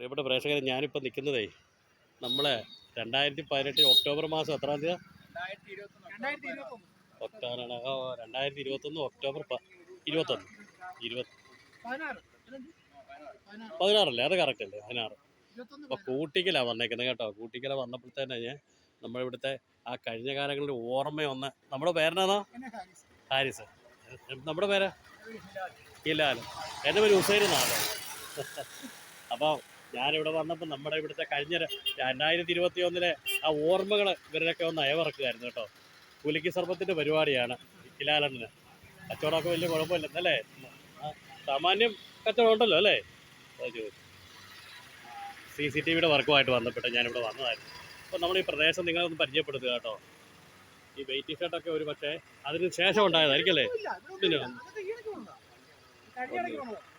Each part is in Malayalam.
പ്രിയപ്പെട്ട പ്രേക്ഷകരെ ഞാനിപ്പോൾ നിൽക്കുന്നതേ നമ്മൾ രണ്ടായിരത്തി പതിനെട്ട് ഒക്ടോബർ മാസം എത്രാം തീയതി രണ്ടായിരത്തി ഇരുപത്തൊന്ന് ഒക്ടോബർ ഇരുപത്തൊന്ന്. ഇരുപത്തി പതിനാറല്ലേ? അത് കറക്റ്റ് അല്ലേ? പതിനാറ്. അപ്പോൾ കൂട്ടിക്കലാണ് വന്നേക്കുന്നത് കേട്ടോ. കൂട്ടിക്കല വന്നപ്പോഴത്തേനെ ഞാൻ നമ്മളിവിടുത്തെ ആ കഴിഞ്ഞ കാലങ്ങളിൽ ഓർമ്മയൊന്ന് നമ്മുടെ പേരെന്നാ? ഹാരിസ്. നമ്മുടെ പേര്? ഹിലാൽ. എന്റെ പേര് ഹുസൈൻ എന്നാണ്. അപ്പോൾ ഞാനിവിടെ വന്നപ്പോൾ നമ്മുടെ ഇവിടുത്തെ കഴിഞ്ഞ രണ്ടായിരത്തി ഇരുപത്തി ഒന്നിലെ ആ ഓർമ്മകൾ ഇവരൊക്കെ ഒന്ന് അയവിറക്കുമായിരുന്നു കേട്ടോ. പുലിക്ക് സർപ്പത്തിന്റെ പരിപാടിയാണ് ഹിലാലണ്ണന്. കച്ചവടമൊക്കെ വലിയ കുഴപ്പമില്ലെന്നല്ലേ അല്ലേ? സാമാന്യം കച്ചവടം ഉണ്ടല്ലോ അല്ലേ? സി സി ടി വിയുടെ വർക്കുമായിട്ട് ബന്ധപ്പെട്ട് ഞാനിവിടെ വന്നതായിരുന്നു. അപ്പോൾ നമ്മൾ ഈ പ്രദേശം നിങ്ങളൊന്ന് പരിചയപ്പെടുത്തുക കേട്ടോ. ഈ വെയിറ്റ് ഷർട്ടൊക്കെ ഒരു പക്ഷേ അതിന് ശേഷം ഉണ്ടായതായിരിക്കും അല്ലേ?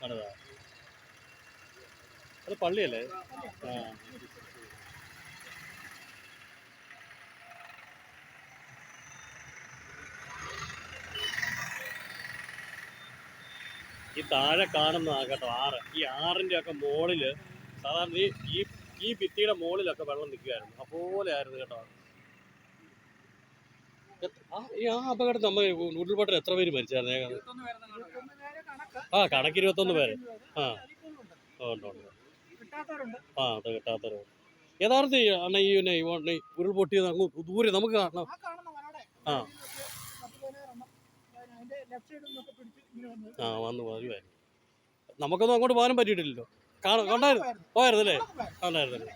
ആണതാ അത് പള്ളിയല്ലേ? ആ. ഈ താഴെ കാണുന്ന കേട്ടോ ആറ്. ഈ ആറിന്റെ ഒക്കെ മുകളിൽ സാധാരണ ഈ ഈ ഭിത്തിയുടെ മുകളിലൊക്കെ വെള്ളം നിൽക്കുകയായിരുന്നു. അതുപോലെ ആയിരുന്നു കേട്ടോ. ആ, അപകടത്തിൽ നമ്മൾ ഉരുൾപൊട്ടൽ എത്ര പേര് മരിച്ചായിരുന്നു? ആ കണക്ക് ഇരുപത്തൊന്ന് പേര്. ആ. ഉണ്ട് ഉണ്ട്. ആ അത് കിട്ടാത്തവരുണ്ട്. യഥാർത്ഥ അണ്ണ ഈ പിന്നെ ഈ വ- ഈ അങ്ങ് ദൂരെ നമുക്ക് കാണണം. ആ ആ. വന്ന് വരുമായിരുന്നു നമുക്കൊന്നും അങ്ങോട്ട് പോകാനും പറ്റിയിട്ടില്ലല്ലോ. കാണാൻ കണ്ടായിരുന്നു. പോയായിരുന്നു. പോയായിരുന്നു. കണ്ടായിരുന്നല്ലേ?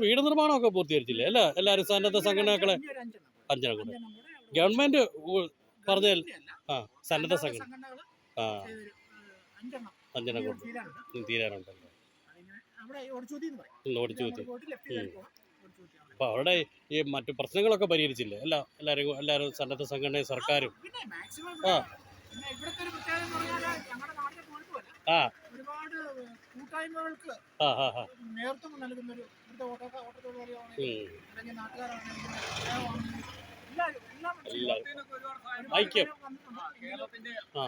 വീട് നിർമ്മാണമൊക്കെ പൂർത്തീകരിച്ചില്ലേ? അല്ല? എല്ലാവരും സന്നദ്ധ സംഘടനകളെ അഞ്ചെണ്ണം കൂടെ. കൂടെ ഗവൺമെന്റ് പറഞ്ഞാൽ. ആ സന്നദ്ധ സംഘടന. ആ. അഞ്ചെണ്ണം. ഫീലാണ്. തീരാനുണ്ടല്ലോ അതിങ്ങനെ അവിടെ. അപ്പോൾ ഈ മറ്റു പ്രശ്നങ്ങളൊക്കെ പരിഹരിച്ചില്ലേ? അല്ല എല്ലാവരും എല്ലാവരും സന്നദ്ധ സംഘടനയും സർക്കാരും. ആ. ആ. കൂട്ടായ്മകൾക്ക് ആ നേതൃത്വം ഇവിടുത്തെ ഓട്ടോ. അല്ലെങ്കിൽ ഐക്യം. ആ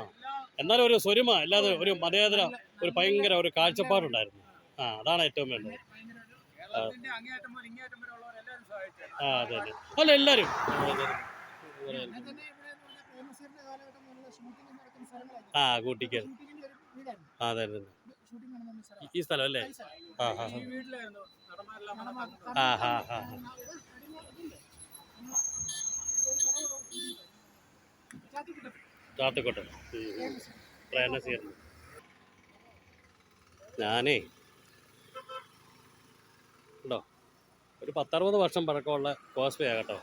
എന്നാലും ഒരു സ്വരുമ അല്ലാതെ ഒരു മതേതര ഒരു ഭയങ്കര ഒരു കാഴ്ചപ്പാടുണ്ടായിരുന്നു. ആ അതാണ് ഏറ്റവും വേണ്ടത്. ആ അതെ അതെ. അല്ല സ്ഥലങ്ങളായിരുന്നു ആ കൂട്ടിക്കൽ. അതെ അതെ ഈ സ്ഥലം അല്ലേ. ആ ആ ഹാ ഹാ. നടന്മാരെല്ലാം നടമാ- ആ ആ ആ ഇത് അടിമ- ഇതില്ലേ? നമ്മ- ഇതൊരു കട ഇവിടെ ചാത്തക്കോട്ടെ പ്രേരണസീർന്ന് ഞാനേ ഉണ്ടോ ഒരു പത്തറുപത് വർഷം പഴക്കമുള്ള കോസ്വേ കേട്ടോ.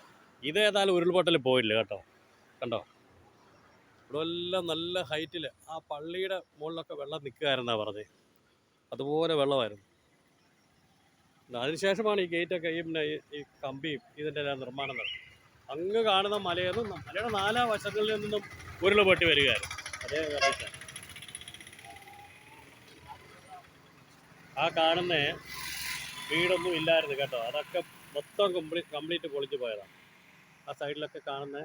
ഇതേതായാലും ഉരുൾപൊട്ടൽ പോയില്ല കേട്ടോ. കണ്ടോ? ഇവിടെ എല്ലാം നല്ല ഹൈറ്റിൽ ആ പള്ളിയുടെ മുകളിലൊക്കെ വെള്ളം നിൽക്കുകയായിരുന്നാണ് പറഞ്ഞത് അതുപോലെ വെള്ളമായിരുന്നു. അതിനുശേഷമാണ് ഈ ഗേറ്റൊക്കെ ഈ കമ്പിയും ഇതിന്റെ നിർമ്മാണം നടന്നത്. അങ്ങ് കാണുന്ന മലയിൽ നിന്നും മലയുടെ നാലാ വശങ്ങളിൽ നിന്നും ഉരുളപൊട്ടി വരികയായിരുന്നു അതേ ആ കാണുന്ന വീടൊന്നും ഇല്ലായിരുന്നു കേട്ടോ. അതൊക്കെ മൊത്തം കംപ്ലീറ്റ് കംപ്ലീറ്റ് പൊളിച്ചു പോയതാണ്. ആ സൈഡിലൊക്കെ കാണുന്ന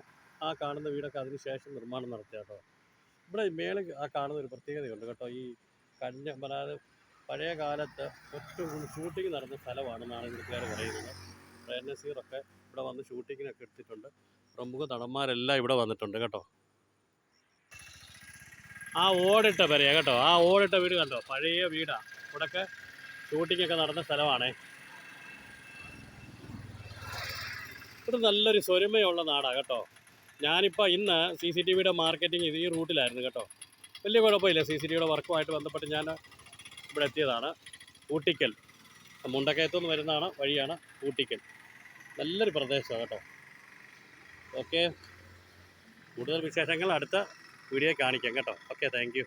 ആ കാണുന്ന വീടൊക്കെ അതിന് ശേഷം നിർമ്മാണം നടത്തിയ കേട്ടോ. ഇവിടെ മേളിൽ ആ കാണുന്ന ഒരു പ്രത്യേകതയുണ്ട് കേട്ടോ. ഈ കഞ്ഞ അതായത് പഴയ കാലത്ത് ഒറ്റ ഷൂട്ടിങ് നടന്ന സ്ഥലമാണെന്നാണ് ഇവിടുത്തുകാർ പറയുന്നത്. പ്രേംനസീറൊക്കെ ഇവിടെ വന്ന് ഷൂട്ടിങ്ങിനൊക്കെ എടുത്തിട്ടുണ്ട്. പ്രമുഖ നടന്മാരെല്ലാം ഇവിടെ വന്നിട്ടുണ്ട് കേട്ടോ. ആ ഓടിട്ട പെരയാ കേട്ടോ. ആ ഓടിട്ട വീട് കണ്ടോ? പഴയ വീടാ. ഇവിടൊക്കെ ഷൂട്ടിംഗ് ഒക്കെ നടന്ന സ്ഥലമാണേ. ഇവിടെ നല്ലൊരു സ്വരുമയുള്ള നാടാ കേട്ടോ. ഞാനിപ്പോൾ ഇന്ന് സി സി ടി വിയുടെ മാർക്കറ്റിംഗ് ഇത് ഈ റൂട്ടിലായിരുന്നു കേട്ടോ. വലിയ കുഴപ്പമില്ല. സി സി ടിയുടെ വർക്കുമായിട്ട് ബന്ധപ്പെട്ട് ഞാൻ ഇവിടെ എത്തിയതാണ്. ഊട്ടിക്കൽ. മുണ്ടക്കയത്തുനിന്ന് വരുന്നതാണ് വഴിയാണ് ഊട്ടിക്കൽ. നല്ലൊരു പ്രദേശമാണ് കേട്ടോ. ഓക്കെ കൂടുതൽ വിശേഷങ്ങൾ അടുത്ത വീഡിയോ കാണിക്കാം കേട്ടോ. Okay thank